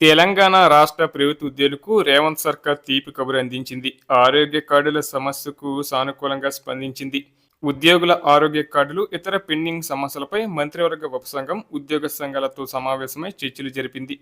తెలంగాణ రాష్ట్ర ప్రభుత్వ ఉద్యోగులకు రేవంత్ సర్కార్ తీపి కబురు అందించింది. ఆరోగ్య కార్డుల సమస్యకు సానుకూలంగా స్పందించింది. ఉద్యోగుల ఆరోగ్య కార్డులు ఇతర పెండింగ్ సమస్యలపై మంత్రివర్గ ఉపసంఘం ఉద్యోగ సంఘాలతో సమావేశమై చర్చలు జరిపింది.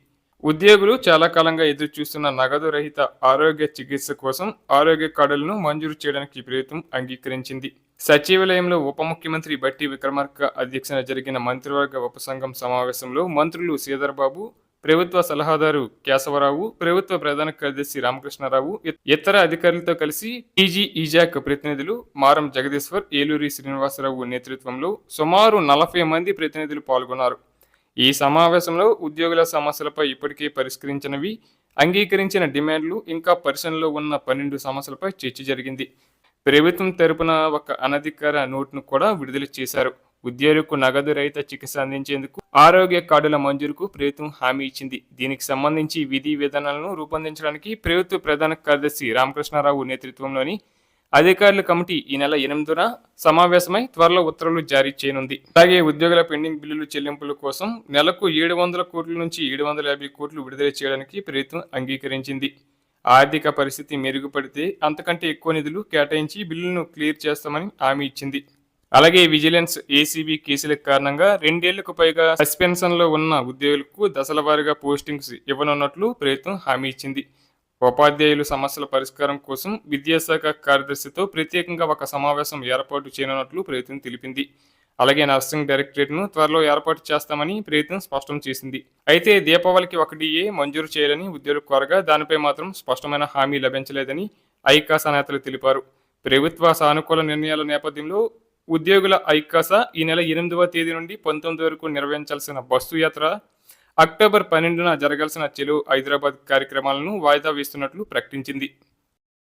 ఉద్యోగులు చాలా కాలంగా ఎదురు చూస్తున్న నగదు రహిత ఆరోగ్య చికిత్స కోసం ఆరోగ్య కార్డులను మంజూరు చేయడానికి ప్రభుత్వం అంగీకరించింది. సచివాలయంలో ఉప ముఖ్యమంత్రి బట్టి విక్రమార్క అధ్యక్షన జరిగిన మంత్రివర్గ ఉపసంఘం సమావేశంలో మంత్రులు శ్రీధర్బాబు ప్రభుత్వ సలహాదారు కేశవరావు ప్రభుత్వ ప్రధాన కార్యదర్శి రామకృష్ణారావు ఇతర అధికారులతో కలిసి టీజీ ఈజాక్ ప్రతినిధులు మారం జగదీశ్వర్ ఏలూరి శ్రీనివాసరావు నేతృత్వంలో సుమారు నలభై మంది ప్రతినిధులు పాల్గొన్నారు. ఈ సమావేశంలో ఉద్యోగుల సమస్యలపై ఇప్పటికే పరిష్కరించినవి అంగీకరించిన డిమాండ్లు ఇంకా పరిశీలనలో ఉన్న పన్నెండు సమస్యలపై చర్చ జరిగింది. ప్రభుత్వం తరపున ఒక అనధికార నోట్ను కూడా విడుదల చేశారు. ఉద్యోగులకు నగదు రహిత చికిత్స అందించేందుకు ఆరోగ్య కార్డుల మంజూరుకు ప్రభుత్వం హామీ ఇచ్చింది. దీనికి సంబంధించి విధి విధానాలను రూపొందించడానికి ప్రభుత్వ ప్రధాన కార్యదర్శి రామకృష్ణారావు నేతృత్వంలోని అధికారుల కమిటీ ఈ నెల ఎనిమిదిన సమావేశమై త్వరలో ఉత్తర్వులు జారీ చేయనుంది. అలాగే ఉద్యోగుల పెండింగ్ బిల్లులు చెల్లింపుల కోసం నెలకు ఏడు వందల కోట్ల నుంచి ఏడు వందల యాభై కోట్లు విడుదల చేయడానికి ప్రభుత్వం అంగీకరించింది. ఆర్థిక పరిస్థితి మెరుగుపడితే అంతకంటే ఎక్కువ నిధులు కేటాయించి బిల్లులను క్లియర్ చేస్తామని హామీ ఇచ్చింది. అలాగే విజిలెన్స్ ఏసీబీ కేసుల కారణంగా రెండేళ్ళకు పైగా సస్పెన్షన్లో ఉన్న ఉద్యోగులకు దశల వారీగా పోస్టింగ్స్ ఇవ్వనున్నట్లు ప్రభుత్వం హామీ ఇచ్చింది. ఉపాధ్యాయుల సమస్యల పరిష్కారం కోసం విద్యాశాఖ కార్యదర్శితో ప్రత్యేకంగా ఒక సమావేశం ఏర్పాటు చేయనున్నట్లు ప్రభుత్వం తెలిపింది. అలాగే నర్సింగ్ డైరెక్టరేట్ను త్వరలో ఏర్పాటు చేస్తామని ప్రభుత్వం స్పష్టం చేసింది. అయితే దీపావళికి ఒక మంజూరు చేయాలని ఉద్యోగులు కోరగా దానిపై మాత్రం స్పష్టమైన హామీ లభించలేదని ఐకాస నేతలు తెలిపారు. ప్రభుత్వ సానుకూల నిర్ణయాల నేపథ్యంలో ఉద్యోగుల ఐకాస ఈ నెల ఎనిమిదవ తేదీ నుండి పంతొమ్మిది వరకు నిర్వహించాల్సిన బస్సు యాత్ర అక్టోబర్ పన్నెండున జరగాల్సిన చెలు హైదరాబాద్ కార్యక్రమాలను వాయిదా వేస్తున్నట్లు ప్రకటించింది.